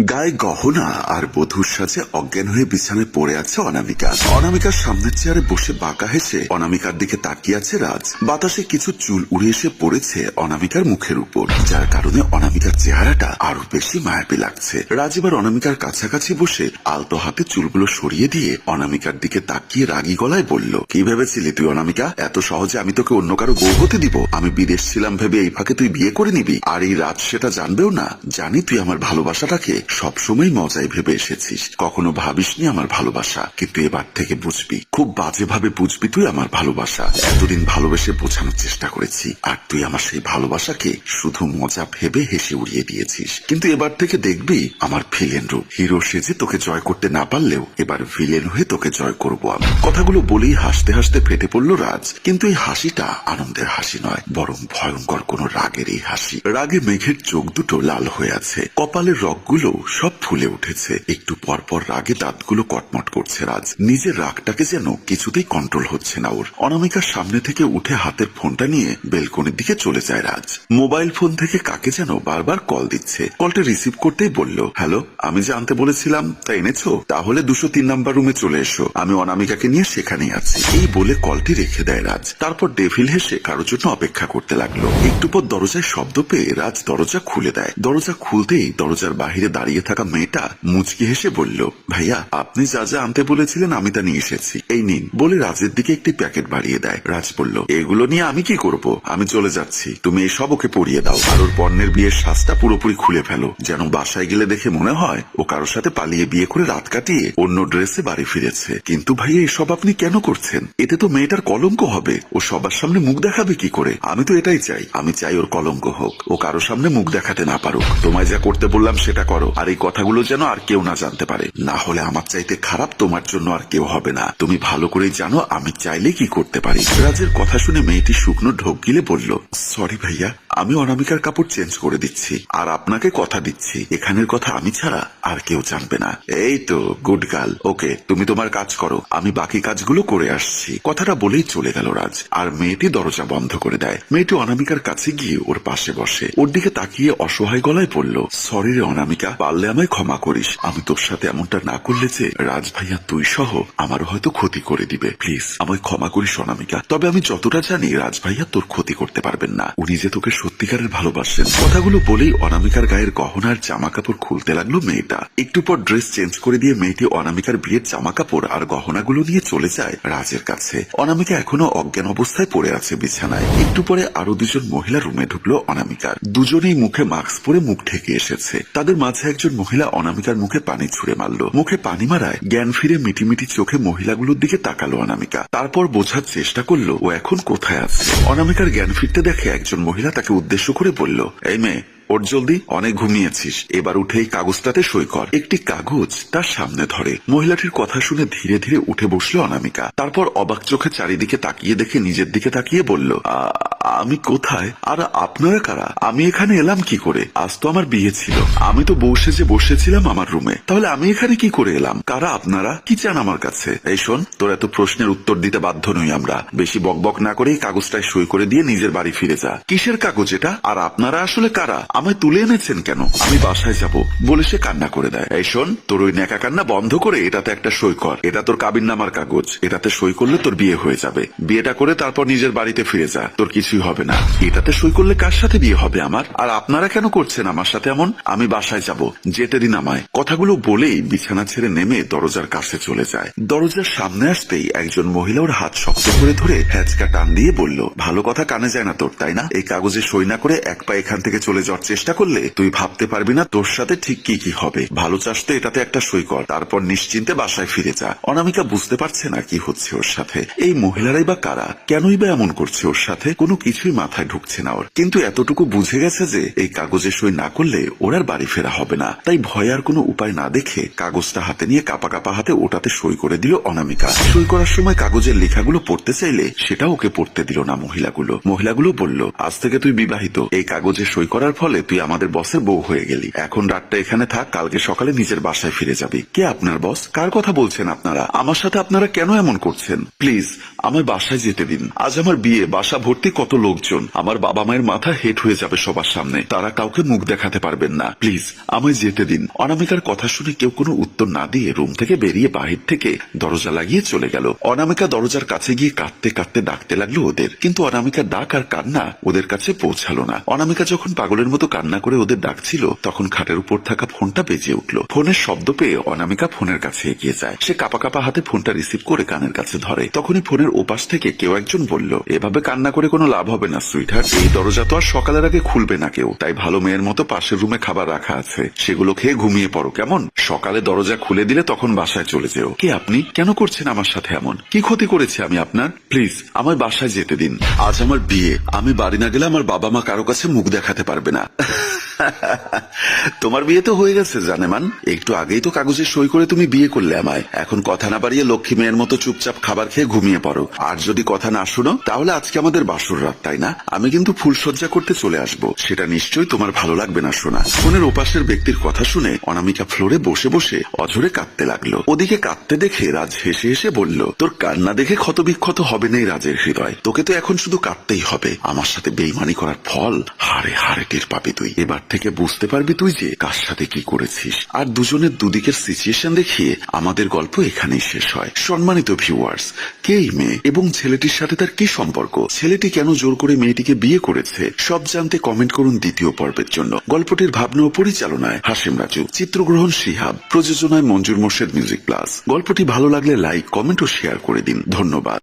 গায়ে গহনা আর বধূর সাজে অজ্ঞান হয়ে বিছানায় পড়ে আছে অনামিকা। অনামিকার সামনের চেয়ারে বসে বাঁকা হেসে অনামিকার দিকে তাকিয়ে আছে রাজ। বাতাসে কিছু চুল উড়ে এসে পড়েছে অনামিকার মুখের উপর। যার কারণে অনামিকার চেহারাটা আরও বেশি মায়াবী লাগছে। রাজ এবার অনামিকার কাছাকাছি বসে আলতো হাতে চুলগুলো সরিয়ে দিয়ে অনামিকার দিকে তাকিয়ে রাগী গলায় বলল, কি ভেবেছিলি তুই অনামিকা? এত সহজে আমি তোকে অন্য কারও বউ হতে দিব? আমি বিদেশ ছিলাম ভেবে এই ফাঁকে তুই বিয়ে করে নিবি? আর এই রাজ সেটা জানবেও না। জানি তুই আমার ভালোবাসাটাকে সবসময় মজায় ভেবে এসেছিস। কখনো ভাবিসনি আমার ভালোবাসা, কিন্তু এবার থেকে বুঝবি, খুব বাজেভাবে বুঝবি তুই আমার ভালোবাসা। এতদিন ভালোবেসে বোঝানোর চেষ্টা করেছি, আর তুই আমার সেই ভালোবাসাকে শুধু মজা ভেবে হেসে উড়িয়ে দিয়েছিস। কিন্তু এবার থেকে দেখবি, আমার ভিলেন রূপ। হিরো সেজে তোকে জয় করতে না পারলেও এবার ভিলেন হয়ে তোকে জয় করব আমি। কথাগুলো বলেই হাসতে হাসতে ফেটে পড়ল রাজ। কিন্তু এই হাসিটা আনন্দের হাসি নয়, বরং ভয়ঙ্কর কোন রাগের এই হাসি। রাগে মেঘের চোখ দুটো লাল হয়ে আছে। কপালের রগগুলো সব ফুলে উঠেছে। একটু পর পর রাগে দাঁতগুলো কটমট করছে রাজ। নিজের রাগটাকে যেন কিছুতেই কন্ট্রোল হচ্ছে না ওর। অনামিকার সামনে থেকে উঠে হাতের ফোনটা নিয়ে বেলকনির দিকে চলে যায় রাজ। মোবাইল ফোন থেকে কাকে যেন বারবার কল দিচ্ছে। কলটা রিসিভ করতেই বলল, হ্যালো, আমি যে আনতে বলেছিলাম, তা এনেছো? তাহলে দুশো তিন নাম্বার রুমে চলে এসো। আমি অনামিকাকে নিয়ে সেখানেই আছি। এই বলে কলটি রেখে দেয় রাজ। তারপর ডেভিল হেসে কারোর জন্য অপেক্ষা করতে লাগল। একটু পর দরজায় শব্দ পেয়ে রাজ দরজা খুলে দেয়। দরজা খুলতেই দরজার বাহিরে দাঁড়িয়ে থাকা মেয়েটা মুচকি হেসে বলল, ভাইয়া, আপনি যা যা আনতে বলেছিলেন আমি তা নিয়ে এসেছি। এই নিন। বলে রাজের দিকে একটি প্যাকেট বাড়িয়ে দেয়। রাজ বলল, এগুলো নিয়ে আমি কি করব? আমি চলে যাচ্ছি। তুমি এসব ওকে পরিয়ে দাও। আর ওর পণ্যের বিয়ের শ্বাসটা পুরোপুরি খুলে ফেলো। যেন বাসায় গেলে দেখে মনে হয়, ও কারোর সাথে পালিয়ে বিয়ে করে রাত কাটিয়ে অন্য ড্রেসে বাড়ি ফিরেছে। কিন্তু ভাইয়া, এসব আপনি কেন করছেন? এতে তো মেয়েটার কলঙ্ক হবে। ও সবার সামনে মুখ দেখাবে কি করে? আমি তো এটাই চাই। আমি চাই ওর কলঙ্ক হোক। ও কারও সামনে মুখ দেখাতে না পারুক। তোমায় যা করতে বললাম সেটা করো। আর এই কথাগুলো যেন আর কেউ না জানতে পারে। না হলে আমার চাইতে খারাপ তোমার জন্য আর কেউ হবে না। তুমি ভালো করে জানো, আমি চাইলে কি করতে পারি। রাজের কথা শুনে মেয়েটি শুকনো ঢোক গিলে বলল সরি ভাইয়া, আমি অনামিকার কাপড় চেঞ্জ করে দিচ্ছি। আর আপনাকে কথা দিচ্ছি। এখানের কথা আমি ছাড়া আর কেউ জানবে না। এই তো গুড গার্ল ওকে তুমি তোমার কাজ করো। আমি বাকি কাজগুলো করে আসছি। কথাটা বলেই চলে গেল রাজ। আর মেয়েটি দরজা বন্ধ করে দেয়। মেয়েটি অনামিকার কাছে গিয়ে ওর পাশে বসে। ওর দিকে তাকিয়ে অসহায় গলায় পড়ল সরি রে অনামিকা পারলে আমায় ক্ষমা করিস। আমি তোর সাথে এমনটা না করলে যে রাজ ভাইয়া তুই সহ আমারও হয়তো ক্ষতি করে দিবে। প্লিজ, আমায় ক্ষমা করিস, অনামিকা। তবে আমি যতটা জানি রাজ ভাইয়া তোর ক্ষতি করতে পারবেন না। উনি যে তোকে সত্যিকারের ভালোবাসেন। কথাগুলো বলেই অনামিকার গায়ের গহনার জামা কাপড় খুলতে লাগল মেয়েটা। একটু পর ড্রেস চেঞ্জ করে দিয়ে মেয়েটি অনামিকার বিয়ের জামা কাপড় আর গহনাগুলো নিয়ে চলে যায় রাজের কাছে। অনামিকা এখনও অজ্ঞান অবস্থায় পড়ে আছে বিছানায়। একটু পরে আরও দুজন মহিলা রুমে ঢুকলো অনামিকার। দুজনেই মুখে মাস্ক পরে মুখ ঢেকে এসেছে। তাদের মাঝে একজন মহিলা অনামিকার মুখে পানি ছুঁড়ে মারল। মুখে পানি মারায় জ্ঞান ফিরে মিটিমিটি চোখে মহিলাগুলোর দিকে তাকালো অনামিকা। তারপর বোঝার চেষ্টা করল, ও এখন কোথায় আছে? অনামিকার জ্ঞান ফিরতে দেখে একজন মহিলা তাকে উদ্দেশ্য করে বলল, এই মেয়ে, ওর জলদি, অনেক ঘুমিয়েছিস। এবার উঠে এই কাগজটাতে সই কর। একটি কাগজ তার সামনে ধরে। মহিলাটির কথা শুনে ধীরে ধীরে উঠে বসল অনামিকা। তারপর অবাক চোখে চারিদিকে তাকিয়ে দেখে নিজের দিকে তাকিয়ে বলল, "আ- আমি কোথায়? আর আপনারা কারা? আমি এখানে এলাম কি করে? আজ তো আমার বিয়ে ছিল। আমি তো বসে যে বসেছিলাম আমার রুমে। তাহলে আমি এখানে কি করে এলাম? কারা আপনারা? কি চান আমার কাছে? এই শোন, তোর এত প্রশ্নের উত্তর দিতে বাধ্য নই আমরা। বেশি বকবক না করে কাগজটায় সই করে দিয়ে নিজের বাড়ি ফিরে যা। কিসের কাগজ এটা? আর আপনারা আসলে কারা? আমায় তুলে এনেছেন কেন? আমি বাসায় যাব বলে সে কান্না করে দেয়। এই শোন, তোর ওই নেকা কান্না বন্ধ করে এটাতে একটা সই কর। এটা তোর কাবিন নামার কাগজ। এটাতে সই করলে তোর বিয়ে হয়ে যাবে। বিয়েটা করে তারপর নিজের বাড়িতে ফিরে যা। তোর কিছুই হবে না। এটাতে সই করলে কার সাথে বিয়ে হবে আমার? আর আপনারা কেন করছেন আমার সাথে এমন? আমি বাসায় যাব, যেতে দিন আমায়। কথাগুলো বলেই বিছানা ছেড়ে নেমে দরজার কাছে চলে যায়। দরজার সামনে আসতেই একজন মহিলা ওর হাত শক্ত করে ধরে হ্যাচকা টান দিয়ে বলল, ভালো কথা কানে যায় না তোর, তাই না? এই কাগজে সই না করে এক পা এখান থেকে চলে যাওয়ার চেষ্টা করলে তুই ভাবতে পারবি না তোর সাথে ঠিক কি কি হবে। ভালো চাস তো এটাতে একটা সই কর, তারপর নিশ্চিন্তে বাসায় ফিরে যা। অনামিকা বুঝতে পারছে না কি হচ্ছে ওর সাথে। এই মহিলারাই বা কারা? কেনই বা এমন করছে ওর সাথে? কোনো কিছুই মাথায় ঢুকছে না ওর। কিন্তু এতটুকু বুঝে গেছে যে এই কাগজে সই না করলে ওর আর বাড়ি ফেরা হবে না। তাই ভয় আর কোনো উপায় না দেখে কাগজটা হাতে নিয়ে কাপা কাপা হাতে ওটাতে সই করে দিল অনামিকা। সই করার সময় কাগজের লেখাগুলো পড়তে চাইলে সেটা ওকে পড়তে দিল না মহিলাগুলো। মহিলাগুলো বলল, আজ থেকে তুই বিবাহিত। এই কাগজে সই করার ফলে তুই আমাদের বসের বউ হয়ে গেলি। এখন রাতটা এখানে থাক, কালকে সকালে নিজের বাসায় ফিরে যাবি। কে আপনার বস? কার কথা বলছেন আপনারা? আমার সাথে আপনারা কেন এমন করছেন? প্লিজ আমার বাসায় যেতে দিন। আজ আমার বিয়ে, বাসা ভর্তি কত লোকজন। আমার বাবা মায়ের মাথা হেট হয়ে যাবে সবার সামনে। তারা কাউকে মুখ দেখাতে পারবেন না। প্লিজ, আমায় যেতে দিন। অনামিকার কথা শুনে কেউ কোনো উত্তর না দিয়ে রুম থেকে বেরিয়ে বাহির থেকে দরজা লাগিয়ে চলে গেল। অনামিকা দরজার কাছে গিয়ে কাঁদতে কাঁদতে ডাকতে লাগল ওদের। কিন্তু অনামিকার ডাক আর কান্না ওদের কাছে পৌঁছালো না। অনামিকা যখন পাগলের মতো কান্না করে ওদের ডাকছিল, তখন খাটের উপর থাকা ফোনটা বেজে উঠল। ফোনের শব্দ পেয়ে অনামিকা ফোনের কাছে এগিয়ে যায়। সে কাপা কাপা হাতে ফোনটা রিসিভ করে কানের কাছে ধরে। তখনই ফোনের ওপাশ থেকে কেউ একজন বলল, এভাবে কান্না করে কোনো লাভ হবে না সুইটহার্ট এই দরজা তো আর সকালের আগে খুলবে না কেউ। তাই ভালো মেয়ের মতো পাশের রুমে খাবার রাখা আছে। সেগুলো খেয়ে ঘুমিয়ে পড়ো, কেমন? সকালে দরজা খুলে দিলে তখন বাসায় চলে যেও। কে আপনি? কেন করছেন আমার সাথে এমন? কি ক্ষতি করেছে আমি আপনার? প্লিজ আমার বাসায় যেতে দিন। আজ আমার বিয়ে। আমি বাড়ি না গেলে আমার বাবা মা কারও কাছে মুখ দেখাতে পারবে না। তোমার বিয়ে তো হয়ে গেছে, জানেমান। একটু আগেই তো কাগজে সই করে তুমি বিয়ে করলে আমায়। এখন কথা না বাড়িয়ে লক্ষ্মী মেয়ের মতো চুপচাপ খাবার খেয়ে ঘুমিয়ে পড়ো। আর যদি কথা না শুনো, তাহলে আজকে আমাদের বাসর রাত তাই না? আমি কিন্তু ফুলসজ্জা করতে চলে আসব। সেটা নিশ্চয়ই তোমার ভালো লাগবে না শোনা ফোনের ওপাশের ব্যক্তির কথা শুনে অনামিকা ফ্লোরে বসে বসে অঝরে কাঁদতে লাগল। ওদিকে কাঁদতে দেখে রাজ হেসে হেসে বলল, তোর কান্না দেখে ক্ষত বিক্ষত হবে না রাজের হৃদয়। তোকে তো এখন শুধু কাঁদতেই হবে। আমার সাথে বেইমানি করার ফল হারে হারে টের পাবি তুই। এবার থেকে বুঝতে পারবি তুই যে কার সাথে কি করেছিস। আর দুজনের দুদিকের সিচুয়েশন দেখিয়ে আমাদের গল্প এখানেই শেষ হয়। সম্মানিত ভিউয়ার্স কে মেয়ে এবং ছেলেটির সাথে তার কি সম্পর্ক? ছেলেটি কেন জোর করে মেয়েটিকে বিয়ে করেছে। সব জানতে কমেন্ট করুন দ্বিতীয় পর্বের জন্য। গল্পটির ভাবনা ও পরিচালনায় হাসিম রাজু। চিত্রগ্রহণ শিহাব। প্রযোজনায় মঞ্জুর মোর্শেদ মিউজিক প্লাস। গল্পটি ভালো লাগলে লাইক, কমেন্ট ও শেয়ার করে দিন। ধন্যবাদ।